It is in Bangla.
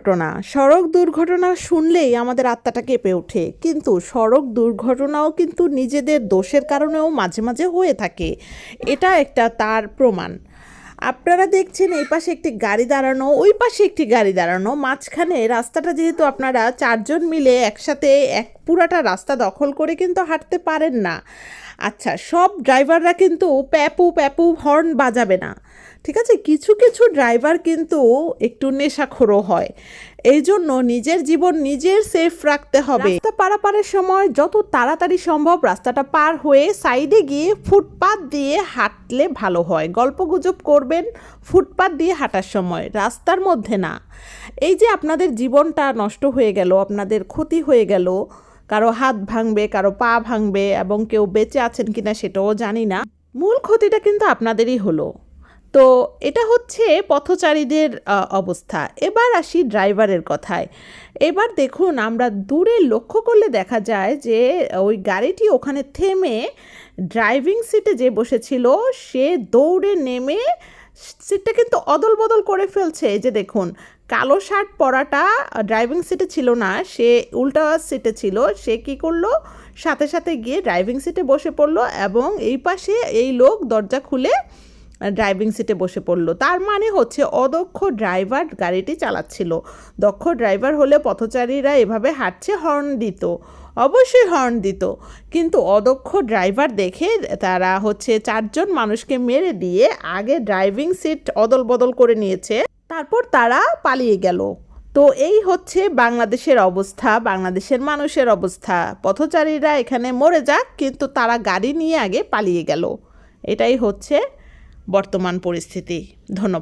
দুর্ঘটনা। সড়ক দুর্ঘটনা শুনলেই আমাদের আত্মাটা কেঁপে ওঠে। কিন্তু সড়ক দুর্ঘটনাও কিন্তু নিজেদের দোষের কারণেও মাঝে মাঝে হয়ে থাকে। এটা একটা তার প্রমাণ। আপনারা দেখছেন এই পাশে একটি গাড়ি দাঁড়ানো, ওই পাশে একটি গাড়ি দাঁড়ানো। মাঝখানে রাস্তাটা যেহেতু আপনারা চারজন মিলে একসাথে এক পুরাটা রাস্তা দখল করে কিন্তু হাঁটতে পারেন না। আচ্ছা সব ড্রাইভাররা কিন্তু প্যাপু প্যাপু হর্ন বাজাবে না। ঠিক আছে? কিছু কিছু ড্রাইভার কিন্তু একটু নেশাখোরও হয়। এই জন্য নিজের জীবন নিজের সেফ রাখতে হবে। রাস্তা পারাপারের সময় যত তাড়াতাড়ি সম্ভব রাস্তাটা পার হয়ে সাইডে গিয়ে ফুটপাত দিয়ে হাঁটলে ভালো হয়। গল্পগুজব করবেন ফুটপাত দিয়ে হাঁটার সময়। রাস্তার মধ্যে না। এই যে আপনাদের জীবনটা নষ্ট হয়ে গেল, আপনাদের ক্ষতি হয়ে গেল কারও হাত ভাঙবে, কারও পা ভাঙবে এবং কেউ বেঁচে আছেন কিনা সেটাও জানি না। মূল ক্ষতিটা কিন্তু আপনাদেরই হলো। তো এটা হচ্ছে পথচারীদের অবস্থা। এবার আসি ড্রাইভারের কথায়। এবার দেখুন, আমরা দূরে লক্ষ্য করলে দেখা যায় যে, ওই গাড়িটি ওখানে থেমে ড্রাইভিং সিটে যে বসেছিল, সে দৌড়ে নেমে সিটটা কিন্তু অদল বদল করে ফেলছে। এই যে দেখুন কালো শার্ট পরাটা ড্রাইভিং সিটে ছিল না, সে উল্টা সিটে ছিল, সে কি করল? সাথে সাথে গিয়ে ড্রাইভিং সিটে বসে পড়ল এবং এই পাশে এই লোক দরজা খুলে ড্রাইভিং সিটে বসে পড়ল। তার মানে হচ্ছে অদক্ষ ড্রাইভার গাড়িটি চালাচ্ছিল। দক্ষ ড্রাইভার হলে পথচারীরা এভাবে হাঁটছে হর্ন দিত, অবশ্যই হর্ন দিত। কিন্তু অদক্ষ ড্রাইভার দেখে তারা হচ্ছে চারজন মানুষকে মেরে দিয়ে আগে ড্রাইভিং সিট অদল বদল করে নিয়েছে। তারপর তারা পালিয়ে গেল। তো এই হচ্ছে বাংলাদেশের অবস্থা, বাংলাদেশের মানুষের অবস্থা। পথচারীরা এখানে মরে যাক, কিন্তু তারা গাড়ি নিয়ে আগে পালিয়ে গেল। এটাই হচ্ছে বর্তমান পরিস্থিতি। ধন্যবাদ।